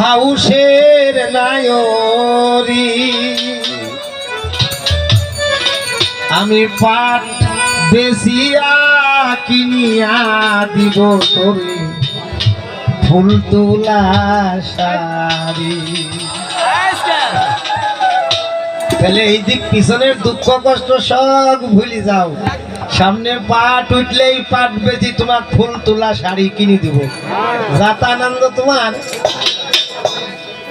হাউসের নায়রি। আমি পাট বেশিয়া কিনিয়া দিব তোরে ফুল তোলা শাড়ি। তাহলে এই দিক পিছনের দুঃখ কষ্ট সব ভুলে যাও। সামনে পাট উঠলেই পাট বেজি তোমার ফুল তোলা শাড়ি কিনে দিব। যাতানন্দ তোমার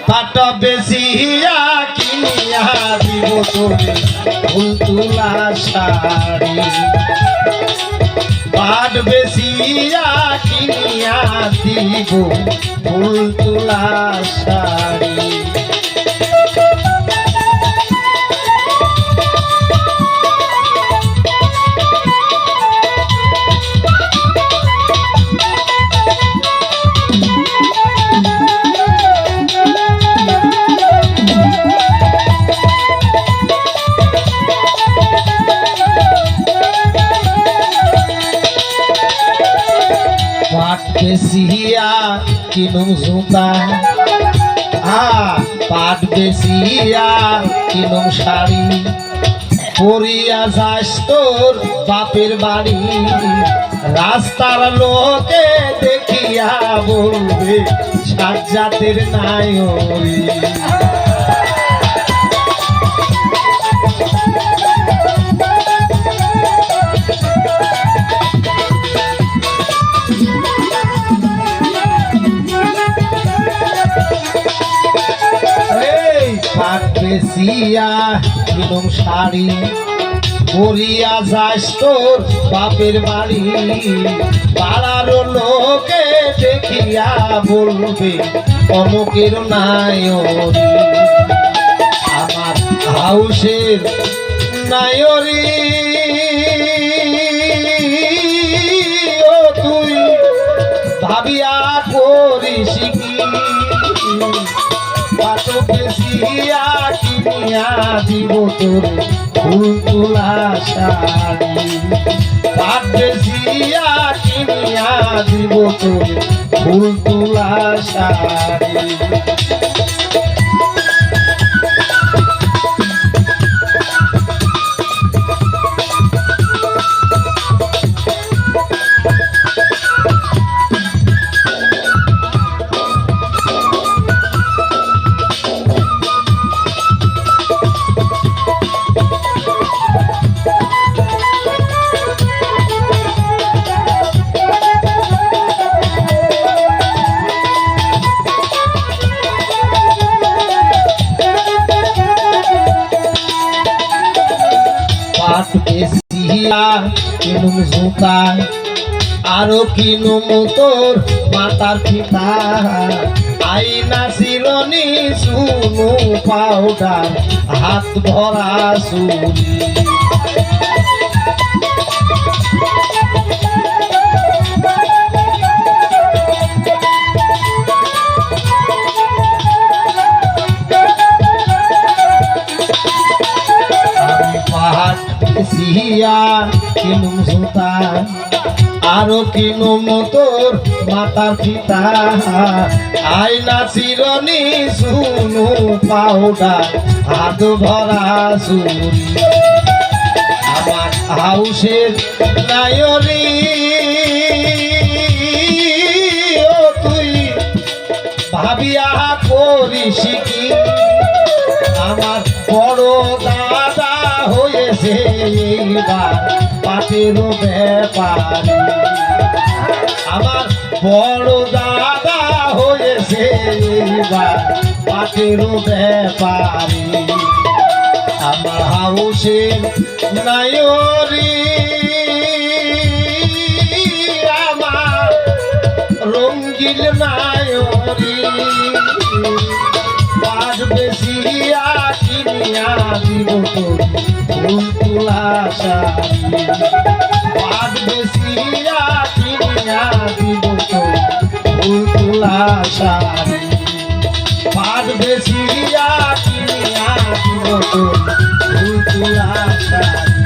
পাট বেশিয়া কিনিয়া দিব তোরে ফুল তোলা শাড়ি। পাট বেশিয়া কিনিয়া দিব ফুল তোলা শাড়ি। পাট বেশিয়া কিনুম জুতা। আ, পাট বেশিয়া কিনুম শাড়ি। পরিয়া যাস তোর বাপের বাড়ি। রাস্তার লোকে দেখিয়া বলবে সাজ্জাতের নায়রি বেশিয়া শাড়ি পরিয়া যাস তোর বাপের বাড়ি। পাড়ার লোকে দেখিয়া বলবে, অমুকের নায়রি আমার হাউসের নায়রি তুই ভাবিয়া করিস কি? বেশিয়া কিনিয়া দিব তোর ফুল তোলা শাড়ি। পাট বেশিয়া কিনিয়া দিব তোর ফুল তোলা শাড়ি। আরও কিনুম তোর মাতার পিতা আইনা শিরনি শুনু পাউডার হাত ভরা চুরি পাহাড় সিহিয়া কিনুম আরও কিনুম তোর মাতার পিতা আয়না চিরনি শুনু পাউডার, হাত ভরা চুরি আমার হাউসের নায়রি দাদা হয়েছে এইবার পাটের ব্যাপারে। আমার বড় দাদা হয়েছে এইবার পাটের ব্যাপারে। আমার হাউসের নায়রি রঙ্গিল নায়রি বেশিয়া কিনিয়া দিব ফুল তুলা পাঁচ বেশিয়া কিনিয়া দিব ফুল তুলা শাড়ি পাঁচ বেশিয়া কিনিয়া দিব ফুল তুলা শাড়ি